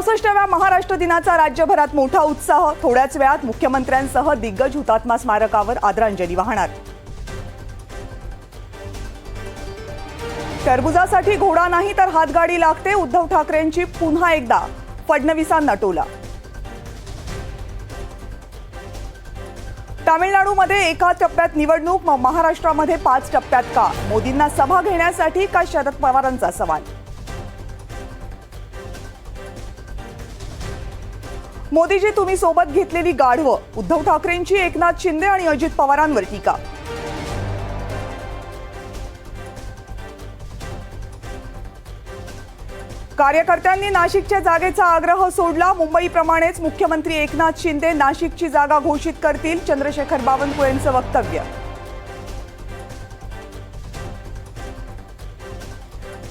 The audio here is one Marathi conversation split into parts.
चौसष्टव्या महाराष्ट्र दिनाचा राज्यभरात मोठा उत्साह. थोड्याच वेळात मुख्यमंत्र्यांसह दिग्गज हुतात्मा स्मारकावर आदरांजली वाहणार. टरबुजासाठी घोडा नाही तर हातगाडी लागते उद्धव ठाकरेंची पुन्हा एकदा. फडणवीसांना टोला. तामिळनाडूमध्ये एका टप्प्यात निवडणूक मग महाराष्ट्रामध्ये पाच टप्प्यात का? मोदींना सभा घेण्यासाठी का शरद पवारांचा सवाल? मोदीजी तुम्ही सोबत घेतलेली गाढवं. उद्धव ठाकरेंची एकनाथ शिंदे आणि अजित पवारांवर टीका. कार्यकर्त्यांनी नाशिकच्या जागेचा आग्रह सोडला. मुंबईप्रमाणेच मुख्यमंत्री एकनाथ शिंदे नाशिकची जागा घोषित करतील. चंद्रशेखर बावनकुळेंचं वक्तव्य.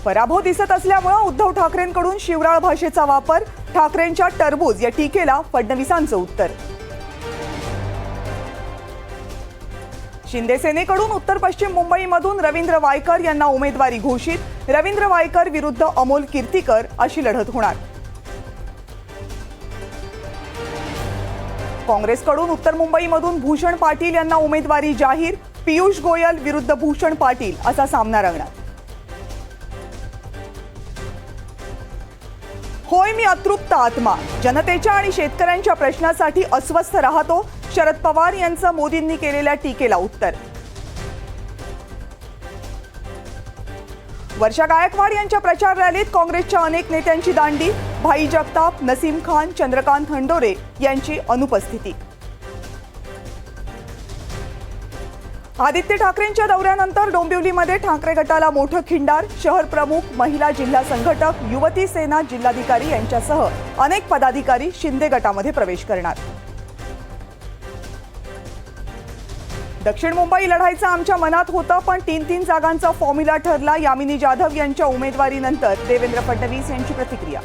पराभव दिसत असल्यामुळं उद्धव ठाकरेंकडून शिवराळ भाषेचा वापर ठाकरेंच्या टरबूज या टीकेला फडणवीसांचं उत्तर. शिंदे सेनेकडून उत्तर पश्चिम मुंबईमधून रवींद्र वायकर यांना उमेदवारी घोषित. रवींद्र वायकर विरुद्ध अमोल कीर्तीकर अशी लढत होणार. काँग्रेसकडून उत्तर मुंबईमधून भूषण पाटील यांना उमेदवारी जाहीर. पियुष गोयल विरुद्ध भूषण पाटील असा सामना रंगणार. होय मी अतृप्त आत्मा. जनतेच्या आणि शेतकऱ्यांच्या प्रश्नासाठी अस्वस्थ राहतो शरद पवार यांचं मोदींनी केलेल्या टीकेला उत्तर. वर्षा गायकवाड यांच्या प्रचार रॅलीत काँग्रेसच्या अनेक नेत्यांची दांडी भाई जगताप नसीम खान चंद्रकांत हंडोरे यांची अनुपस्थिती. आदित्य ठाकरेंच्या दौऱ्यानंतर डोंबिवलीमध्ये ठाकरे गटाला मोठं खिंडार शहर प्रमुख महिला जिल्हा संघटक युवती सेना जिल्हाधिकारी यांच्यासह अनेक पदाधिकारी शिंदे गटामध्ये प्रवेश करणार. दक्षिण मुंबई लढायचं आमच्या मनात होतं पण तीन तीन जागांचा फॉर्म्युला ठरला. यामिनी जाधव यांच्या उमेदवारीनंतर देवेंद्र फडणवीस यांची प्रतिक्रिया.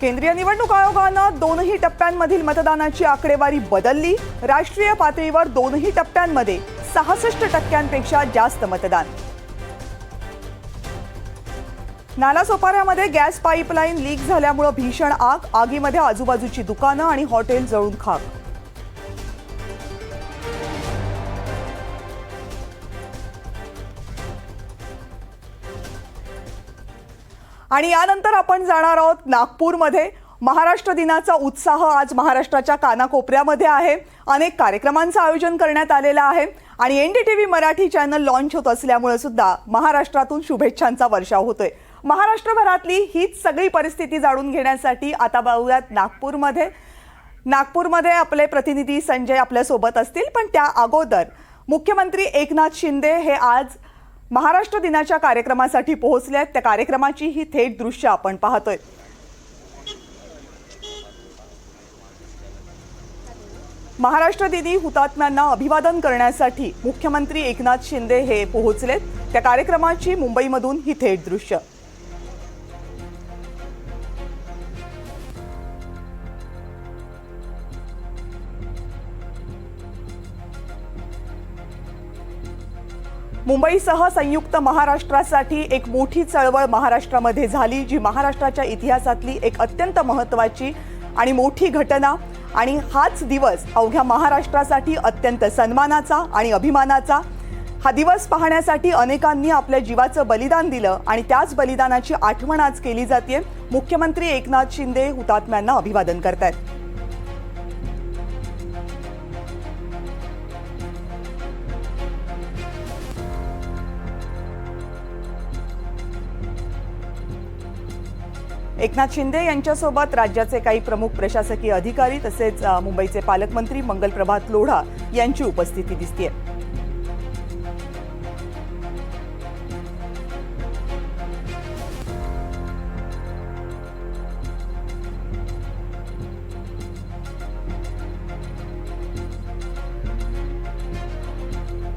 केंद्रीय निवडणूक आयोगानं दोनही टप्प्यांमधील मतदानाची आकडेवारी बदलली. राष्ट्रीय पातळीवर दोनही टप्प्यांमध्ये सहासष्ट टक्क्यांपेक्षा जास्त मतदान. नालासोपाऱ्यामध्ये गॅस पाईपलाईन लीक झाल्यामुळं भीषण आग आगीमध्ये आजूबाजूची दुकानं आणि हॉटेल जळून खाक आणि यानंतर आपण जाणार आहोत नागपूरमध्ये. महाराष्ट्र दिनाचा उत्साह आज महाराष्ट्राच्या कानाकोपऱ्यामध्ये आहे. अनेक कार्यक्रमांचं आयोजन करण्यात आलेलं आहे. आणि N D T V Marathi channel launch होत असल्यामुळे सुद्धा महाराष्ट्रातून शुभेच्छांचा वर्षाव होतोय. महाराष्ट्रभरातली हीच सगळी परिस्थिती जाणून घेण्यासाठी आता बघूयात नागपूरमध्ये. नागपूरमध्ये आपले प्रतिनिधी संजय आपल्यासोबत असतील पण त्या अगोदर मुख्यमंत्री एकनाथ शिंदे हे आज महाराष्ट्र दिनाच्या कार्यक्रमासाठी पोहोचल्या आहेत त्या कार्यक्रमाची ही थेट दृश्य आपण पाहतोय. महाराष्ट्र दिनी हुतात्म्यांना अभिवादन करण्यासाठी मुख्यमंत्री एकनाथ शिंदे हे पोहोचलेत. त्या कार्यक्रमाची मुंबईमधून ही थेट दृश्य. मुंबईसह संयुक्त महाराष्ट्रासाठी एक मोठी चळवळ महाराष्ट्रामध्ये झाली जी महाराष्ट्राच्या इतिहासातली एक अत्यंत महत्त्वाची आणि मोठी घटना. आणि हाच दिवस अवघ्या महाराष्ट्रासाठी अत्यंत सन्मानाचा आणि अभिमानाचा. हा दिवस पाहण्यासाठी अनेकांनी आपल्या जीवाचं बलिदान दिलं आणि त्याच बलिदानाची आठवण आज केली जाते मुख्यमंत्री एकनाथ शिंदे हुतात्म्यांना अभिवादन करतायत. एकनाथ शिंदे यांच्यासोबत राज्याचे काही प्रमुख प्रशासकीय अधिकारी तसेच मुंबईचे पालकमंत्री मंगल प्रभात लोढा यांची उपस्थिती दिसतेय.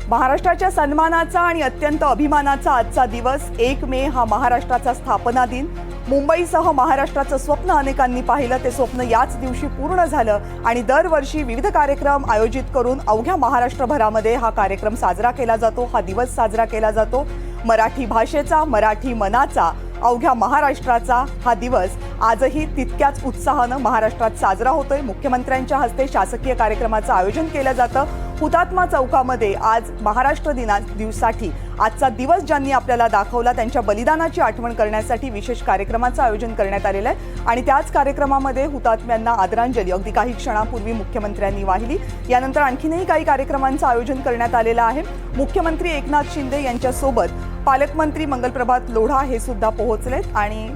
महाराष्ट्राच्या सन्मानाचा आणि अत्यंत अभिमानाचा आजचा दिवस एक मे हा महाराष्ट्राचा स्थापना दिन. मुंबईसह महाराष्ट्राचं स्वप्न अनेकांनी पाहिलं. ते स्वप्न याच दिवशी पूर्ण झालं आणि दरवर्षी विविध कार्यक्रम आयोजित करून अवघ्या महाराष्ट्रभरामध्ये हा कार्यक्रम साजरा केला जातो. हा दिवस साजरा केला जातो. मराठी भाषेचा मराठी मनाचा अवघ्या महाराष्ट्राचा हा दिवस आजही तितक्याच उत्साहानं महाराष्ट्रात साजरा होतोय. मुख्यमंत्र्यांच्या हस्ते शासकीय कार्यक्रमाचं आयोजन केलं जातं. हुतात्मा चौकामध्ये आज महाराष्ट्र दिना दिवसाठी आजचा दिवस ज्यांनी आपल्याला दाखवला त्यांच्या बलिदानाची आठवण करण्यासाठी विशेष कार्यक्रमाचं आयोजन करण्यात आलेलं आहे. आणि त्याच कार्यक्रमामध्ये हुतात्म्यांना आदरांजली. अगदी काही क्षणापूर्वी मुख्यमंत्र्यांनी वाहिली. यानंतर आणखीनही काही कार्यक्रमांचं आयोजन करण्यात आलेलं आहे. मुख्यमंत्री एकनाथ शिंदे यांच्यासोबत पालकमंत्री मंगलप्रभात लोढा हे सुद्धा पोहोचलेत. आणि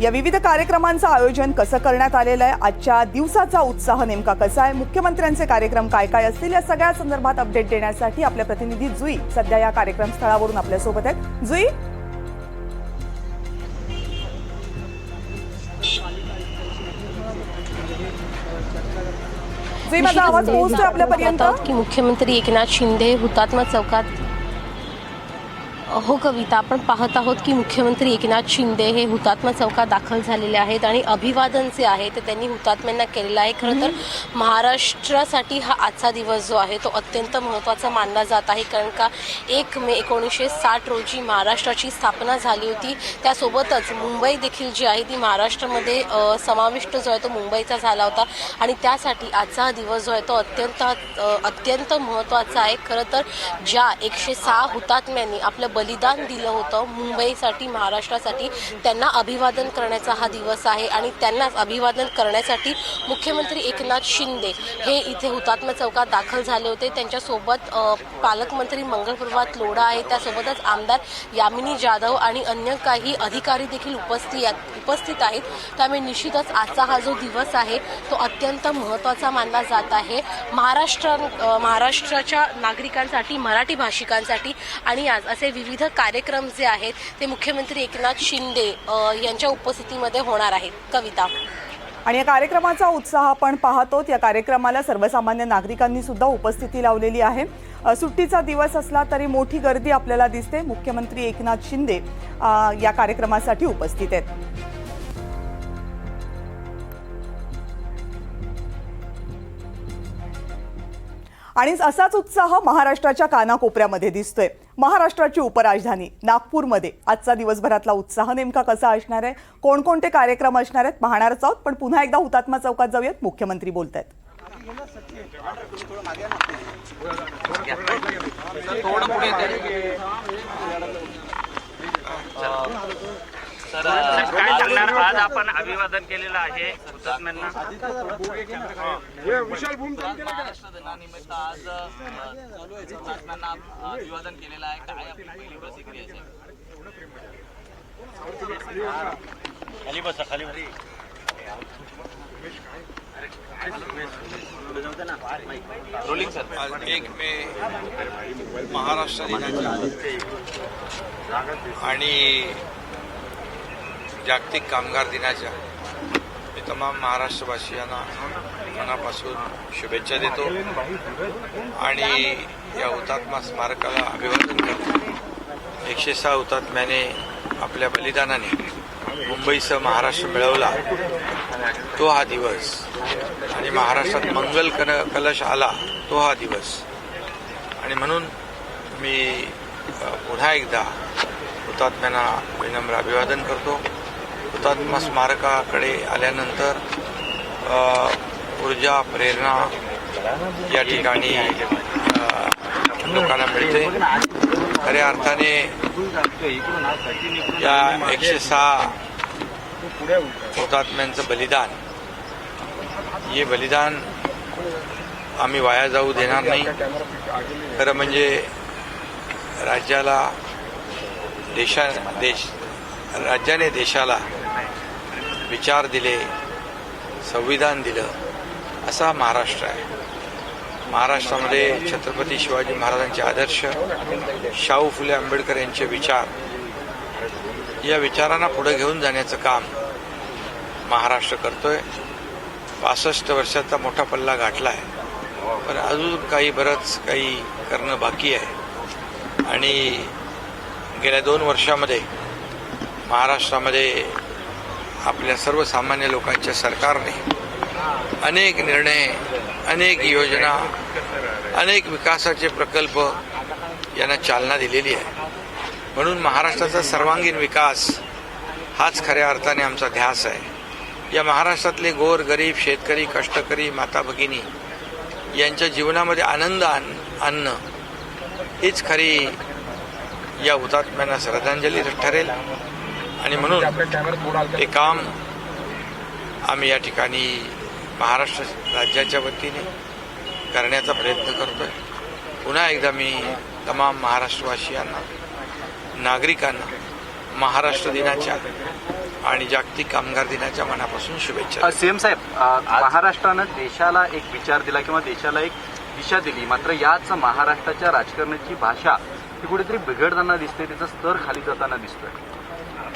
या विविध कार्यक्रमांचं आयोजन कसं करण्यात आलेलं आहे? आजच्या दिवसाचा उत्साह नेमका कसा आहे? मुख्यमंत्र्यांचे कार्यक्रम काय काय असतील? या सगळ्या संदर्भात अपडेट देण्यासाठी आपल्या प्रतिनिधी जुई सध्या या कार्यक्रम स्थळावरून आपल्यासोबत आहेत. जुई? जुई माझा आवाज पोहोचतोय आपल्यापर्यंत? की मुख्यमंत्री एकनाथ शिंदे हुतात्मा चौकात हो कविता आपण पाहत आहोत की मुख्यमंत्री एकनाथ शिंदे हे हुतात्मा चौकात दाखल झालेले आहेत आणि अभिवादन जे आहे ते त्यांनी हुतात्म्यांना केलेलं आहे. खरं तर महाराष्ट्रासाठी हा आजचा दिवस जो आहे तो अत्यंत महत्त्वाचा मानला जात आहे. कारण का एक मे एकोणीसशे साठ रोजी महाराष्ट्राची स्थापना झाली होती. त्यासोबतच मुंबई देखील जी आहे ती महाराष्ट्रामध्ये समाविष्ट जो आहे तो मुंबईचा झाला होता. आणि त्यासाठी आजचा हा दिवस जो आहे तो अत्यंत अत्यंत महत्त्वाचा आहे. खरं तर ज्या एकशे सहा हुतात्म्यांनी आपलं बलिदान दिलं होतं. मुंबईसाठी महाराष्ट्रासाठी त्यांना अभिवादन करण्याचा हा दिवस आहे आणि त्यांनाच अभिवादन करण्यासाठी मुख्यमंत्री एकनाथ शिंदे हे इथे हुतात्मा चौकात दाखल झाले होते. त्यांच्यासोबत पालकमंत्री मंगलप्रभात लोढा आहे. त्यासोबतच आमदार यामिनी जाधव आणि अन्य काही अधिकारी देखील उपस्थित उपस्थित आहेत. त्यामुळे निश्चितच आजचा हा जो दिवस आहे तो अत्यंत महत्त्वाचा मानला जात आहे. महाराष्ट्र महाराष्ट्राच्या नागरिकांसाठी मराठी भाषिकांसाठी आणि आज असे विविध कार्यक्रम जे आहेत ते मुख्यमंत्री एकनाथ शिंदे यांच्या उपस्थितीमध्ये होणार आहेत. कविता. आणि या कार्यक्रमाचा उत्साह आपण पाहतो या कार्यक्रमाला सर्वसामान्य नागरिकांनी सुद्धा उपस्थिती लावलेली आहे. सुट्टीचा दिवस असला तरी मोठी गर्दी आपल्याला दिसते. मुख्यमंत्री एकनाथ शिंदे या कार्यक्रमासाठी उपस्थित आहेत. आणि असाच उत्साह महाराष्ट्राच्या कानाकोपऱ्यामध्ये दिसतोय. महाराष्ट्राची उपराजधानी नागपूरमध्ये. आजचा दिवसभरातला उत्साह नेमका कसा असणार आहे? कोणकोणते कार्यक्रम असणार आहेत? पाहणारच आहोत पण पुन्हा एकदा हुतात्मा चौकात जाऊयात मुख्यमंत्री बोलत आहेत तर काय सांगणार आज आपण अभिवादन केलेलं आहे हुतात्म्यांना महाराष्ट्र दिनानिमित्त आज हुतात्म्यांना अभिवादन केलेलं आहे. काय आपली पहिली प्रतिक्रिया आहे? खाली बसा खाली. रोलिंग सर एक मे महाराष्ट्र दिनाच्या आणि जागतिक कामगार दिनाच्या मी तमाम महाराष्ट्रवासियांना मनापासून शुभेच्छा देतो आणि या हुतात्मा स्मारकाला अभिवादन करतो. एकशे सहा हुतात्म्याने आपल्या बलिदानाने मुंबईसह महाराष्ट्र मिळवला. तो हा दिवस. आणि महाराष्ट्रात मंगल कन कलश आला तो हा दिवस. आणि म्हणून मी पुन्हा एकदा हुतात्म्यांना विनम्र अभिवादन करतो. हुतात्मा स्मारकाकडे आल्यानंतर ऊर्जा प्रेरणा या ठिकाणी लोकांना मिळते. खऱ्या अर्थाने या एकशे सहा हुतात्म्यांचं बलिदान हे बलिदान आम्ही वाया जाऊ देणार नाही. खरं म्हणजे राज्याला देशा देश राज्याने देशाला विचार दिले संविधान दिलं असा महाराष्ट्र आहे. महाराष्ट्रामध्ये छत्रपती शिवाजी महाराजांचे आदर्श शाहू फुले आंबेडकर यांचे विचार या विचारांना पुढे घेऊन जाण्याचं काम महाराष्ट्र करतोय. पासष्ट वर्षाचा मोठा पल्ला गाठला आहे. पण अजून काही बरंच काही करणं बाकी आहे. आणि गेल्या दोन वर्षामध्ये महाराष्ट्रामध्ये आपल्या सर्वसामान्य लोकांच्या सरकारने अनेक निर्णय अनेक योजना अनेक विकासाचे प्रकल्प यांना चालना दिलेली आहे. म्हणून महाराष्ट्राचा सर्वांगीण विकास हाच खऱ्या अर्थाने आमचा ध्यास आहे. या महाराष्ट्रातले गोर गरीब शेतकरी कष्टकरी माता भगिनी यांच्या जीवनामध्ये आनंद आण आणणं हीच खरी या हुतात्म्यांना श्रद्धांजली ठरेल. आणि म्हणून हे काम आम्ही या ठिकाणी महाराष्ट्र राज्याच्या वतीने करण्याचा प्रयत्न करतोय. पुन्हा एकदा मी तमाम महाराष्ट्रवासियांना नागरिकांना महाराष्ट्र दिनाच्या आणि जागतिक कामगार दिनाच्या मनापासून शुभेच्छा सीएम साहेब महाराष्ट्रानं देशाला एक विचार दिला किंवा देशाला एक दिशा दिली. मात्र याच महाराष्ट्राच्या राजकारणाची भाषा ही कुठेतरी बिघडताना दिसते त्याचा स्तर खाली जाताना दिसतोय.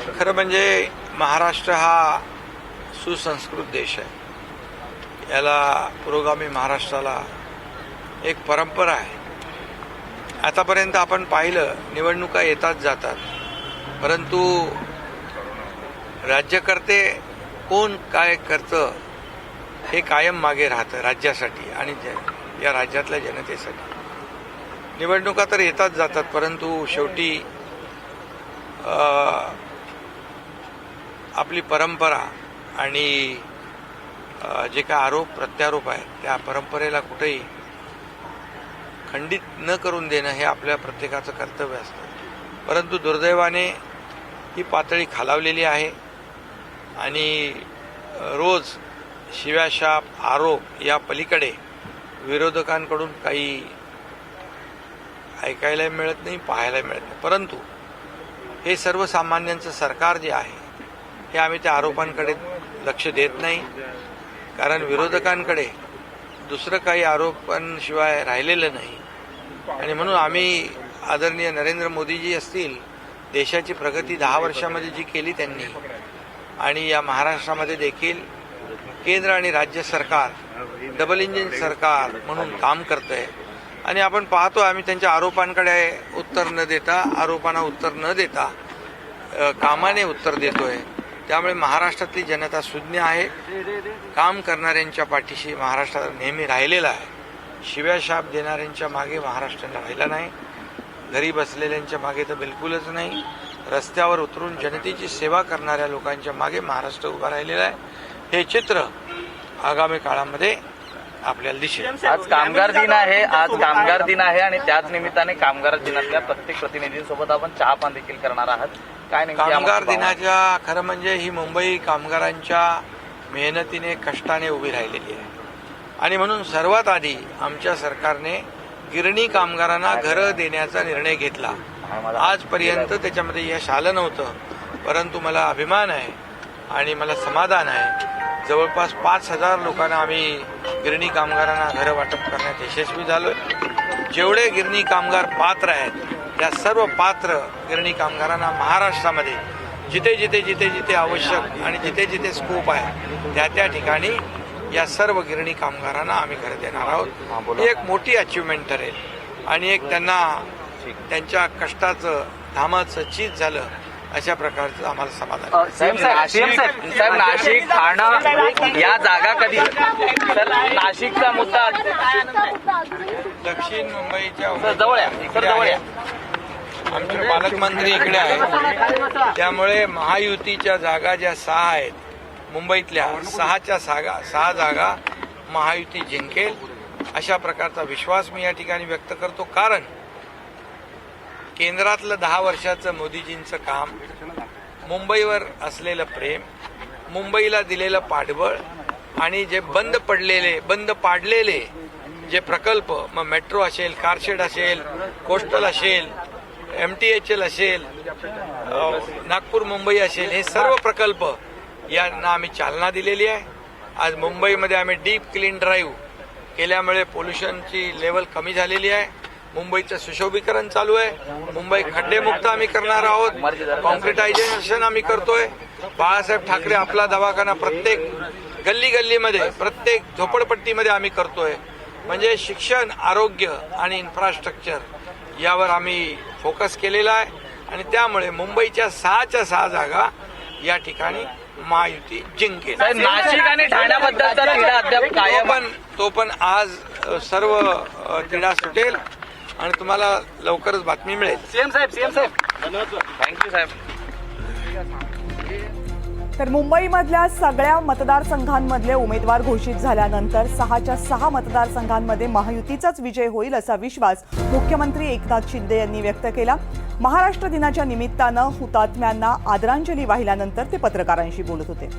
खरं म्हणजे महाराष्ट्र हा सुसंस्कृत देश आहे. याला पुरोगामी महाराष्ट्राला एक परंपरा आहे. आतापर्यंत आपण पाहिलं निवडणुका येतात जातात. परंतु राज्यकर्ते कोण काय करतं हे कायम मागे राहतं राज्यासाठी आणि ज- या राज्यातल्या जनतेसाठी. निवडणुका तर येतात जातात परंतु शेवटी आपली परंपरा आणि जे काय आरोप प्रत्यारोप आहेत त्या परंपरेला कुठेही खंडित न करून देणं हे आपल्या प्रत्येकाचं कर्तव्य असतं. परंतु दुर्दैवाने ही पातळी खालावलेली आहे आणि रोज शिव्याशाप आरोप या पलीकडे विरोधकांकडून काही ऐकायला मिळत नाही पाहायला मिळत नाही. परंतु हे सर्वसामान्यांचं सरकार जे आहे हे आम्ही त्या आरोपांकडे लक्ष देत नाही. कारण विरोधकांकडे दुसरं काही आरोपांशिवाय राहिलेलं नाही. आणि म्हणून आम्ही आदरणीय नरेंद्र मोदीजी असतील देशाची प्रगती दहा वर्षामध्ये जी केली त्यांनी आणि या महाराष्ट्रामध्ये देखील केंद्र आणि राज्य सरकार डबल इंजिन सरकार म्हणून काम करतंय. आणि आपण पाहतो आम्ही त्यांच्या आरोपांकडे उत्तर न देता आरोपांना उत्तर न देता कामाने उत्तर देतोय. त्यामुळे महाराष्ट्रातली जनता सुज्ञ आहे. काम करणाऱ्यांच्या पाठीशी महाराष्ट्र नेहमी राहिलेला आहे. शिव्याशाप देणाऱ्यांच्या मागे महाराष्ट्राला राहिला नाही. घरी बसलेल्यांच्या मागे तर बिलकुलच नाही. रस्त्यावर उतरून जनतेची सेवा करणाऱ्या लोकांच्या मागे महाराष्ट्र उभा राहिलेला आहे. हे चित्र आगामी काळामध्ये आपल्याला दिसेल. आज कामगार दिन आहे आज कामगार दिन आहे. आणि त्याच निमित्ताने कामगार दिनातल्या प्रत्येक प्रतिनिधींसोबत आपण चहापान देखील करणार आहात. काय नेमकी कामगार? दिनाच्या खरं म्हणजे ही मुंबई कामगारांच्या मेहनतीने कष्टाने उभी राहिलेली आहे. आणि म्हणून सर्वात आधी आमच्या सरकारने गिरणी कामगारांना घरं देण्याचा निर्णय घेतला. आजपर्यंत त्याच्यामध्ये यश आलं नव्हतं परंतु मला अभिमान आहे आणि मला समाधान आहे. जवळपास पाच हजार लोकांना आम्ही गिरणी कामगारांना घरं वाटप करण्यात यशस्वी झालोय. जेवढे गिरणी कामगार पात्र आहेत त्या सर्व पात्र गिरणी कामगारांना महाराष्ट्रामध्ये जिथे जिथे जिथे जिथे आवश्यक आणि जिथे जिथे स्कोप आहे त्या त्या ठिकाणी या सर्व गिरणी कामगारांना आम्ही घरं देणार आहोत. ही एक मोठी अचिव्हमेंट ठरेल आणि एक त्यांना त्यांच्या कष्टाचं घामाचं चीज झालं अशा प्रकारचं आम्हाला समाधान साहेब नाशिक ठाणं या जागा कधी? नाशिकचा मुद्दा. दक्षिण मुंबईच्या जवळ या. या. आमचे पालकमंत्री इकडे आहेत. त्यामुळे महायुतीच्या जागा ज्या सहा आहेत मुंबईतल्या सहाच्या सागा सहा जागा महायुती जिंकेल अशा प्रकारचा विश्वास मी या ठिकाणी व्यक्त करतो. कारण केंद्रातलं दहा वर्षाचं मोदीजींचं काम मुंबईवर असलेलं प्रेम मुंबईला दिलेलं पाठबळ आणि जे बंद पडलेले बंद पाडलेले जे प्रकल्प मग मेट्रो असेल कारशेड असेल कोस्टल असेल एम टी एच एल असेल नागपूर मुंबई असेल हे सर्व प्रकल्प यांना आम्ही चालना दिलेली आहे. आज मुंबईमध्ये आम्ही डीप क्लीन ड्राईव्ह केल्यामुळे पोल्युशनची लेवल कमी झालेली आहे. मुंबईचं सुशोभीकरण चालू आहे. मुंबई खड्डेमुक्त आम्ही करणार आहोत. कॉन्क्रिटायझेशन आम्ही करतोय. बाळासाहेब ठाकरे आपला दवाखाना प्रत्येक गल्ली गल्लीमध्ये प्रत्येक झोपडपट्टीमध्ये आम्ही करतोय. म्हणजे शिक्षण आरोग्य आणि इन्फ्रास्ट्रक्चर यावर आम्ही फोकस केलेला आहे. आणि त्यामुळे मुंबईच्या सहाच्या सहा जागा या ठिकाणी महायुती जिंकेल. नाशिक आणि कायम पण तो पण आज सर्व तिढा सुटेल. आणि तुम्हाला लवकरच बातमी मिळेल. सीएम साहेब सीएम साहेब. थँक्यू साहेब. तर मुंबईमधल्या सगळ्या मतदारसंघांमधले उमेदवार घोषित झाल्यानंतर सहाच्या सहा मतदारसंघांमध्ये महायुतीचाच विजय होईल असा विश्वास मुख्यमंत्री एकनाथ शिंदे यांनी व्यक्त केला. महाराष्ट्र दिनाच्या निमित्तानं हुतात्म्यांना आदरांजली वाहिल्यानंतर ते पत्रकारांशी बोलत होते.